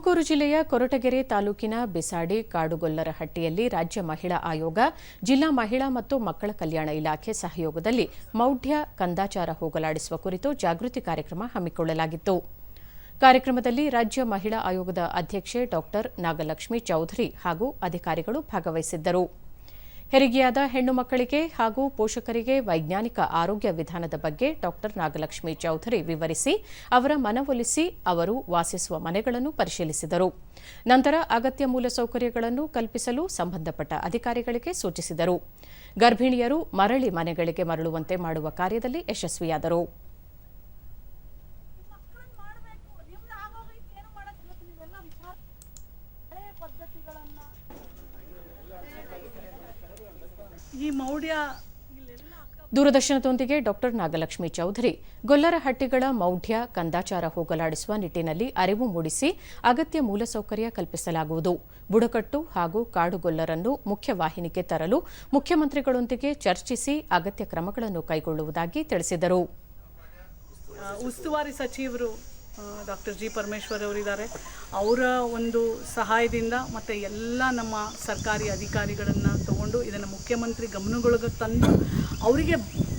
ತುಮಕೂರು ಜಿಲ್ಲೆಯ ಕೊರಟಗೆರೆ ತಾಲೂಕಿನ ಬಿಸಾಡಿ ಕಾಡುಗೊಲ್ಲರಹಟ್ಟಿಯಲ್ಲಿ ರಾಜ್ಯ ಮಹಿಳಾ ಆಯೋಗ, ಜಿಲ್ಲಾ ಮಹಿಳಾ ಮತ್ತು ಮಕ್ಕಳ ಕಲ್ಯಾಣ ಇಲಾಖೆ ಸಹಯೋಗದಲ್ಲಿ ಮೌಢ್ಯ ಕಂದಾಚಾರ ಹೋಗಲಾಡಿಸುವ ಕುರಿತು ಜಾಗೃತಿ ಕಾರ್ಯಕ್ರಮ ಹಮ್ಮಿಕೊಳ್ಳಲಾಗಿತ್ತು. ಕಾರ್ಯಕ್ರಮದಲ್ಲಿ ರಾಜ್ಯ ಮಹಿಳಾ ಆಯೋಗದ ಅಧ್ಯಕ್ಷೆ ಡಾ ನಾಗಲಕ್ಷ್ಮಿ ಚೌಧರಿ ಹಾಗೂ ಅಧಿಕಾರಿಗಳು ಭಾಗವಹಿಸಿದ್ದರು. ಹೆರಿಗೆಯಾದ ಹೆಣ್ಣು ಮಕ್ಕಳಿಗೆ ಹಾಗೂ ಪೋಷಕರಿಗೆ ವೈಜ್ಞಾನಿಕ ಆರೋಗ್ಯ ವಿಧಾನದ ಬಗ್ಗೆ ಡಾಕ್ಟರ್ ನಾಗಲಕ್ಷ್ಮಿ ಚೌಧರಿ ವಿವರಿಸಿ, ಅವರ ಮನವೊಲಿಸಿ ಅವರು ವಾಸಿಸುವ ಮನೆಗಳನ್ನು ಪರಿಶೀಲಿಸಿದರು. ನಂತರ ಅಗತ್ಯ ಮೂಲಸೌಕರ್ಯಗಳನ್ನು ಕಲ್ಪಿಸಲು ಸಂಬಂಧಪಟ್ಟ ಅಧಿಕಾರಿಗಳಿಗೆ ಸೂಚಿಸಿದರು. ಗರ್ಭಿಣಿಯರು ಮರಳಿ ಮನೆಗಳಿಗೆ ಮರಳುವಂತೆ ಮಾಡುವ ಕಾರ್ಯದಲ್ಲಿ ಯಶಸ್ವಿಯಾದರು. ಈ ಮೌಢ್ಯ ದೂರದರ್ಶನದೊಂದಿಗೆ ಡಾಕ್ಟರ್ ನಾಗಲಕ್ಷ್ಮಿ ಚೌಧರಿ ಗೊಲ್ಲರಹಟ್ಟಿಗಳ ಮೌಢ್ಯ ಕಂದಾಚಾರ ಹೋಗಲಾಡಿಸುವ ನಿಟ್ಟಿನಲ್ಲಿ ಅರಿವು ಮೂಡಿಸಿ ಅಗತ್ಯ ಮೂಲಸೌಕರ್ಯ ಕಲ್ಪಿಸಲಾಗುವುದು. ಬುಡಕಟ್ಟು ಹಾಗೂ ಕಾಡುಗೊಲ್ಲರನ್ನು ಮುಖ್ಯವಾಹಿನಿಗೆ ತರಲು ಮುಖ್ಯಮಂತ್ರಿಗಳೊಂದಿಗೆ ಚರ್ಚಿಸಿ ಅಗತ್ಯ ಕ್ರಮಗಳನ್ನು ಕೈಗೊಳ್ಳುವುದಾಗಿ ತಿಳಿಸಿದರು. ಉಸ್ತುವಾರಿ ಸಚಿವರು ಡಾಕ್ಟರ್ ಜಿ ಪರಮೇಶ್ವರ್ ಅವರಿದ್ದಾರೆ. ಅವರ ಒಂದು ಸಹಾಯದಿಂದ ಮತ್ತು ಎಲ್ಲ ನಮ್ಮ ಸರ್ಕಾರಿ ಅಧಿಕಾರಿಗಳನ್ನು ತಗೊಂಡು ಇದನ್ನು ಮುಖ್ಯಮಂತ್ರಿ ಗಮನಗಳಿಗೆ ತಂದು ಅವರಿಗೆ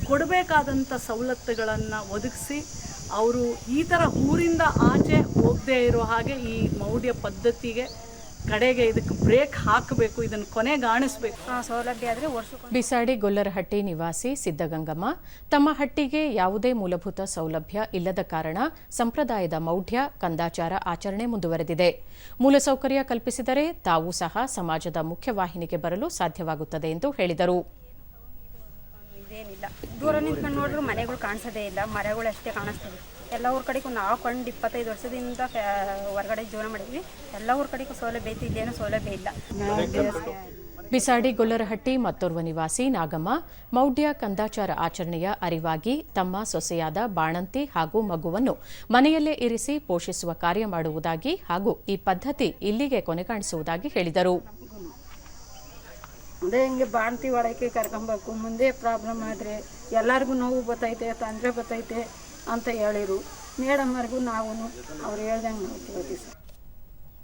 ಕೊಡಬೇಕಾದಂಥ ಸವಲತ್ತುಗಳನ್ನು ಒದಗಿಸಿ ಅವರು ಈ ಥರ ಊರಿಂದ ಆಚೆ ಹೋಗದೇ ಇರೋ ಹಾಗೆ ಈ ಮೌಢ್ಯ ಪದ್ಧತಿಗೆ ಕಡೆಗೆ ಇದಕ್ಕೆ ಬ್ರೇಕ್ ಹಾಕಬೇಕು ಇದನ್ನು ಕೊನೆಗಾಣಿಸ್ಬೇಕು ಆ, ಸೌಲಭ್ಯ ಆದರೆ ಬಿಸಾಡಿ ಗೊಲ್ಲರಹಟ್ಟಿ ನಿವಾಸಿ ಸಿದ್ದಗಂಗಮ್ಮ ತಮ್ಮ ಹಟ್ಟಿಗೆ ಯಾವುದೇ ಮೂಲಭೂತ ಸೌಲಭ್ಯ ಇಲ್ಲದ ಕಾರಣ ಸಂಪ್ರದಾಯದ ಮೌಢ್ಯ ಕಂದಾಚಾರ ಆಚರಣೆ ಮುಂದುವರೆದಿದೆ. ಮೂಲಸೌಕರ್ಯ ಕಲ್ಪಿಸಿದರೆ ತಾವು ಸಹ ಸಮಾಜದ ಮುಖ್ಯವಾಹಿನಿಗೆ ಬರಲು ಸಾಧ್ಯವಾಗುತ್ತದೆ ಎಂದು ಹೇಳಿದರು. ಇದೇನಿಲ್ಲ. ದೂರ ನಿಂತ್ಕೊಂಡು ನೋಡಿದ್ರು ಮನೆಗಳು ಕಾಣಿಸೋದೇ ಇಲ್ಲ ಮರಗಳು ಅಷ್ಟೇ ಕಾಣಿಸ್ತವೆ ಎಲ್ಲ ಊರ ಕಡೆಗೂ ನಾವು ಕಂಡು ಇಪ್ಪತ್ತೈದು ವರ್ಷದಿಂದ ಫ್ಯಾ- ಹೊರಗಡೆ ಜೀವನ ಮಾಡಿದ್ವಿ. ಎಲ್ಲ ಊರ ಕಡೆಗೂ ಸೌಲಭ್ಯ ಐತಿ ಇಲ್ಲೇನೂ ಸೌಲಭ್ಯ ಇಲ್ಲ. ಬಿಸಾಡಿ ಗೊಲ್ಲರಹಟ್ಟಿ ಮತ್ತೋರ್ವ ನಿವಾಸಿ ನಾಗಮ್ಮ ಮೌಢ್ಯ ಕಂದಾಚಾರ ಆಚರಣೆಯ ಅರಿವಾಗಿ ತಮ್ಮ ಸೊಸೆಯಾದ ಬಾಣಂತಿ ಹಾಗೂ ಮಗುವನ್ನು ಮನೆಯಲ್ಲೇ ಇರಿಸಿ ಪೋಷಿಸುವ ಕಾರ್ಯ ಮಾಡುವುದಾಗಿ ಹಾಗೂ ಈ ಪದ್ಧತಿ ಇಲ್ಲಿಗೆ ಕೊನೆಗಾಣಿಸುವುದಾಗಿ ಹೇಳಿದರು. ಅದೇ ಹಿಂಗೆ ಬಾಣಂತಿ ಒಳಕ್ಕೆ ಕರ್ಕೊಬೇಕು ಮುಂದೆ ಪ್ರಾಬ್ಲಮ್ ಆದರೆ ಎಲ್ಲರಿಗೂ ನೋವು ಬರ್ತೈತೆ ತೊಂದರೆ ಬರ್ತೈತೆ. ಅಂತ ಹೇಳಿರು. ಮೇಡಮ್ವರೆಗೂ ನಾವು ಅವ್ರು ಹೇಳ್ದಂಗೆ ನಾವು ಕೇಳ್ತೀವಿ ಸರ್.